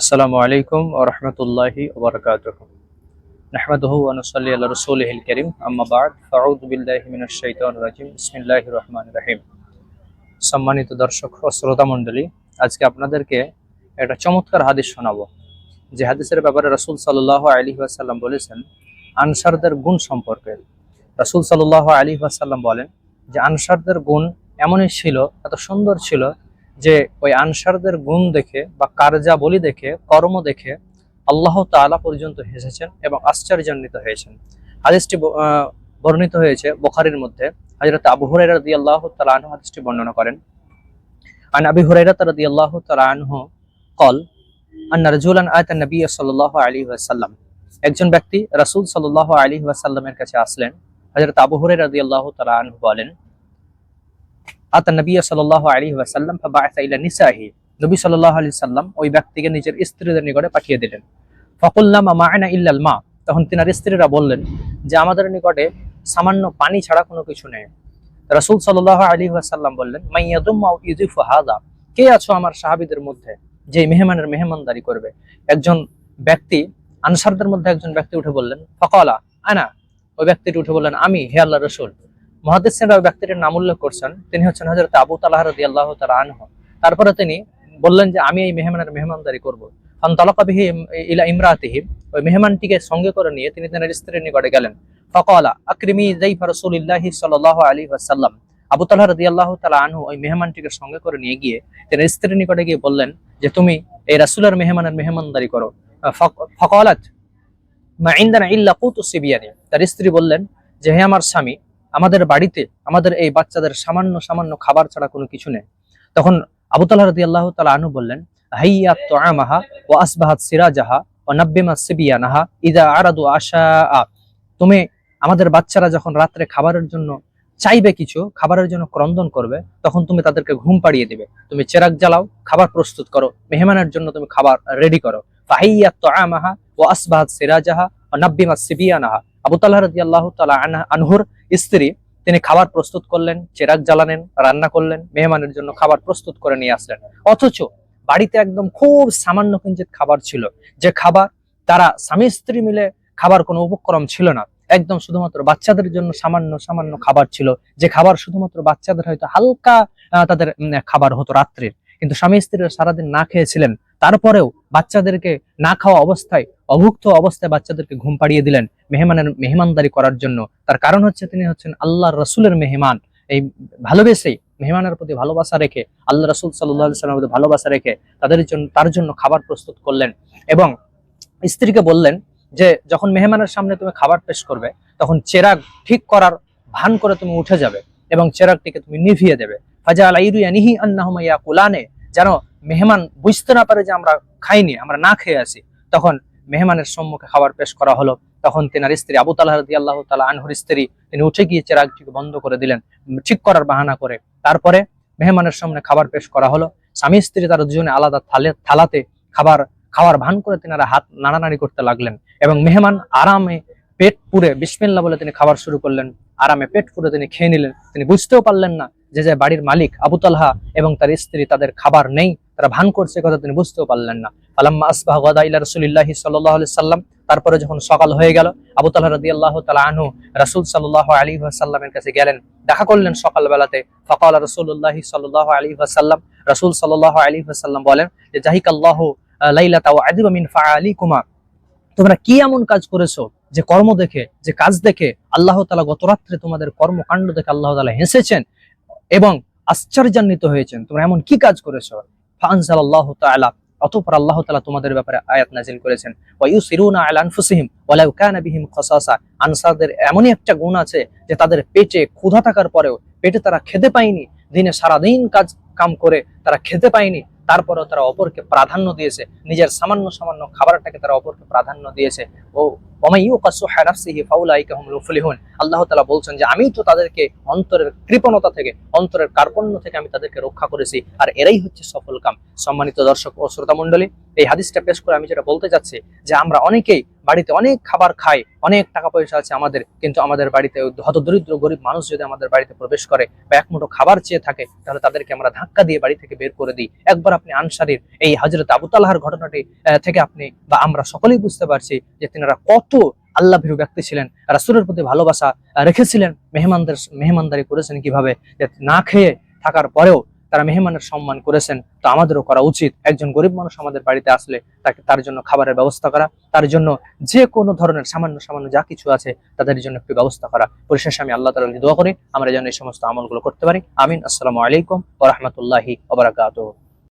আসসালামু আলাইকুম ওয়া রাহমাতুল্লাহি ওয়া বারাকাতুহু। নাহমাদুহু ওয়া নুসাল্লি আলা রাসূলিহিল কারীম। আম্মা বা'দ ফাআউযু বিল্লাহি মিনাশ শাইতানির বিসমিল্লাহির রহমানির রহিম। সম্মানিত দর্শক ও শ্রোতা মণ্ডলী, আজকে আপনাদেরকে একটা চমৎকার হাদিস শোনাবো। যে হাদিসের ব্যাপারে রাসূল সাল্লাল্লাহু আলাইহি ওয়াসাল্লাম বলেছেন, আনসারদের গুণ সম্পর্কে। রাসূল সাল্লাল্লাহু আলাইহি ওয়াসাল্লাম বলেন যে, আনসারদের গুণ এমনই ছিল, এত সুন্দর ছিল যে ওই আনসারদের গুণ দেখে বা কার্যাবলী দেখে কর্ম দেখে আল্লাহ তাআলা পর্যন্ত হেসেছেন এবং আশ্চর্যান্বিত হয়েছেন হাদিসটি ব- আহ, বর্ণিত হয়েছে বুখারীর মধ্যে হযরত আবু হুরায়রা রাদিয়াল্লাহু তাআলা আনহু হাদিসটি বর্ণনা করেন عن أبي هريرة رضي الله تعالى عنه قال أن رجلا آتى النبي صلى الله عليه وسلم একজন ব্যক্তি রাসূল সাল্লাল্লাহু আলাইহি ওয়াসাল্লামের কাছে আসলেন হযরত আবু হুরায়রা রাদিয়াল্লাহু তাআলা আনহু বলেন আতা নবী সাল্লাল্লাহু আলাইহি ওয়াসাল্লাম নিসাহি। নবী সাল্লাল্লাহু আলাইহি সাল্লাম ওই ব্যক্তিকে নিজের স্ত্রীদের নিকটে পাঠিয়ে দিলেন। ফাকুল্লাম মা'আনা ইল্লাল মা। তখন তিনার স্ত্রীরা বললেন যে, আমাদের নিকটে সামান্য পানি ছাড়া কোনো কিছু নেই। সাল্লাল্লাহু আলাইহি ওয়াসাল্লাম বললেন মাইয়াদুম্মা হাদা কে আছো আমার সাহাবীদের মধ্যে যে মেহমানের মেহমানদারি করবে? একজন ব্যক্তি, আনসারদের মধ্যে একজন ব্যক্তি উঠে বললেন, ফকালা, আনা। ওই ব্যক্তিটি উঠে বললেন, আমি, হে আল্লাহ রসুল। মহাদিসরা ওই ব্যক্তিটির নাম উল্লেখ করছেন, তিনি হচ্ছেন হযরত আবু তালাহ রাদিয়াল্লাহু তাআলা আনহু। তারপরে তিনি বললেন যে, আমি এই মেহমানের মেহমানদারি করব। ফান্তালাকা বিহি ইলা ইমরাতিহি, ওই মেহমানটিকে সঙ্গে করে নিয়ে তিনি তার স্ত্রীর নিকটে গেলেন। ফকালা, আকরিমি যাইফা রাসূলিল্লাহি সাল্লাল্লাহু আলাইহি ওয়াসাল্লাম। আবু তালহা রাদিয়াল্লাহু তাআলা আনহু ওই মেহমানটিকে সঙ্গে করে নিয়ে গিয়ে তিনি স্ত্রীর নিকটে গিয়ে বললেন যে, তুমি এই রাসূলের মেহমানের মেহমানদারি করো। ফক- ফকালাত, মা ইনদানা ইল্লা কুতুস সিবিয়ানি। তার স্ত্রী বললেন যে, হে আমার স্বামী আমাদের বাড়িতে, আমাদের এই বাচ্চাদের সামান্য সামান্য খাবার ছাড়া কোনো কিছু নেই। তখন আবু তালহা আল্লাহ তালা আনু বললেন হাইয়া তুআমাহা ওয়া আসবাহাত সিরাজাহা ওয়া নাব্বিমা সিবিয়ানাহা ইদা আরাদু আশা তুমি আমাদের বাচ্চারা যখন রাত্রে খাবারের জন্য চাইবে কিছু, খাবারের জন্য ক্রন্দন করবে, তখন তুমি তাদেরকে ঘুম পাড়িয়ে দিবে। তুমি চেরাক জ্বালাও, খাবার প্রস্তুত করো, মেহমানের জন্য তুমি খাবার রেডি করো। ফাহিয়া তুআমাহা ওয়া আসবাহাত সিরাজাহা ওয়া নাব্বিমা সিবিয়ানাহা। আবু তালহা রাদিয়াল্লাহু তাআলা আনহা- আনহুর স্ত্রী, তিনি খাবার প্রস্তুত করলেন চেরাক জ্বালানেন রান্না করলেন, মেহমানের জন্য খাবার প্রস্তুত করে নিয়ে আসলেন। অথচ বাড়িতে একদম খুব সামান্য কিঞ্চিত খাবার ছিল। যে খাবার তারা স্বামী স্ত্রী মিলে খাবার কোনো উপক্রম ছিল না। একদম শুধুমাত্র বাচ্চাদের জন্য সামান্য সামান্য খাবার ছিল। যে খাবার শুধুমাত্র বাচ্চাদের হয়তো হালকা তাদের খাবার হতো রাত্রির। কিন্তু স্বামী স্ত্রীরা সারাদিন না খেয়েছিলেন। তারপরেও বাচ্চাদেরকে না খাওয়া অবস্থায় অভুক্ত অবস্থায় বাচ্চাদেরকে ঘুম পাড়িয়ে দিলেন মেহমানের মেহমানদারি করার জন্য। তার কারণ হচ্ছে তিনি হচ্ছেন আল্লাহর রসুলের মেহমান। এই ভালোবেসেই মেহমানের প্রতি ভালোবাসা রেখে আল্লাহ রসুল সাল্লাহ প্রতি ভালোবাসা রেখে তাদের জন্য, তার জন্য খাবার প্রস্তুত করলেন এবং স্ত্রীকে বললেন যে, যখন মেহমানের সামনে তুমি খাবার পেশ করবে, তখন চেরাগ ঠিক করার ভান করে তুমি উঠে যাবে এবং চেরাগটিকে তুমি নিভিয়ে দেবে। ফাজা আলাইরুয়ানিহি আন্নাহুমা ইয়াকুলানে যেন মেহমান বুঝতে না পারে যে আমরা খাইনি, আমরা না খেয়ে আসি তখন মেহমানের সম্মুখে খাবার পেশ করা হলো, তখন তেনার স্ত্রী আবু তালাহ রাদি আল্লাহ তালা আনহুর স্ত্রী, তিনি উঠে গিয়ে চেরাগটিকে বন্ধ করে দিলেন, ঠিক করার বাহানা করে। তারপরে মেহমানের সামনে খাবার পেশ করা হলো, স্বামী স্ত্রী তারা দুজনে আলাদা থালে, থালাতে খাবার, খাওয়ার ভান করে তিনারা হাত নাড়ানাড়ি করতে লাগলেন এবং মেহমান আরামে পেট পুরে বিসমিল্লা বলে তিনি খাবার শুরু করলেন, আরামে পেট পুরে তিনি খেয়ে নিলেন। তিনি বুঝতেও পারলেন না যে যে বাড়ির মালিক আবু তালহা এবং তার স্ত্রী তাদের খাবার নেই তারা ভান করছে কথা তিনি বুঝতেও পারলেন না। আলাম্মা আসবাহ গাদা ইলা রাসূলিল্লাহি আলাইহি সাল্লাম, তারপরে যখন সকাল হয়ে গেল, আবু তালহা রাদিয়াল্লাহু তাআলা আনহু রাসূল সাল্লাহ আলাইহি ওয়াসাল্লামের কাছে গেলেন, দেখা করলেন সকাল বেলাতে ফাকাল রাসূলুল্লাহি সাল্লাল্লাহু আলাইহি ওয়াসাল্লাম, রাসূল সাল্লাল্লাহু আলাইহি ওয়াসাল্লাম বলেন যে জাহিক আল্লাহ লাইলাতা ওয়া আদিবা মিন ফাআলিকুমা। তোমরা কি এমন কাজ করেছ যে কর্ম দেখে, যে কাজ দেখে আল্লাহ তালা গত রাত্রে তোমাদের কর্মকাণ্ড দেখে আল্লাহ তালা হেসেছেন এবং আশ্চর্যান্বিত হয়েছেন? তোমরা এমন কি কাজ করেছ? ফানসাল আল্লাহ তালা অতঃপর আল্লাহ তাআলা তোমাদের ব্যাপারে আয়াত নাজিল করেছেন। ওয়াইউ সিরুনা আলা আনফুসিহিম, ওয়ালাউ কানা খাসাসা, আনসারদের এমনই একটা গুণ আছে যে তাদের পেটে ক্ষুধা থাকার পরেও পেটে তারা খেতে পায়নি, দিনে সারাদিন কাজ, কাম করে তারা খেতে পায়নি তারপরেও তারা অপরকে প্রাধান্য দিয়েছে। নিজের সামান্য সামান্য খাবারটাকে তারা অপরকে প্রাধান্য দিয়েছে। ও আল্লাহ তালা বলছেন যে, আমি তো তাদেরকে অন্তরের কৃপণতা থেকে, অন্তরের কার্পণ্য থেকে আমি তাদেরকে রক্ষা করেছি। আর এরাই হচ্ছে সফল কাম। সম্মানিত দর্শক ও শ্রোতা মণ্ডলী এই হাদিসটা পেশ করে আমি যেটা বলতে চাচ্ছি যে, আমরা অনেকেই বাড়িতে অনেক খাবার খাই অনেক টাকা পয়সা আছে আমাদের, কিন্তু আমাদের বাড়িতে হত দরিদ্র গরিব মানুষ যদি আমাদের বাড়িতে প্রবেশ করে বা এক মুঠো খাবার চেয়ে থাকে, তাহলে তাদেরকে আমরা ধাক্কা দিয়ে বাড়ি থেকে বের করে দিই। একবার আপনি আনসারির এই হজরত আবু তালাহার ঘটনাটি থেকে আপনি বা আমরা সকলেই বুঝতে পারছি যে তিনারা কত আল্লাহ ভীরু ব্যক্তি ছিলেন, রাসূলের প্রতি ভালোবাসা রেখেছিলেন, মেহমানদের, মেহমানদারি করেছেন কীভাবে না খেয়ে থাকার পরেও তারা মেহমানের সম্মান করেছেন, তো আমাদেরও করা উচিত। একজন গরিব মানুষ আমাদের বাড়িতে আসলে তাকে তার জন্য খাবারের ব্যবস্থা করা, তার জন্য যে কোনো ধরনের সামান্য সামান্য যা কিছু আছে তাদের জন্য একটু ব্যবস্থা করা। পরিশেষে আমি আল্লাহ তালা দোয়া করি, আমরা যেন এই সমস্ত আমলগুলো করতে পারি। আমিন। আসসালামু আলাইকুম রহমতুল্লাহি ওবরাকাতুহ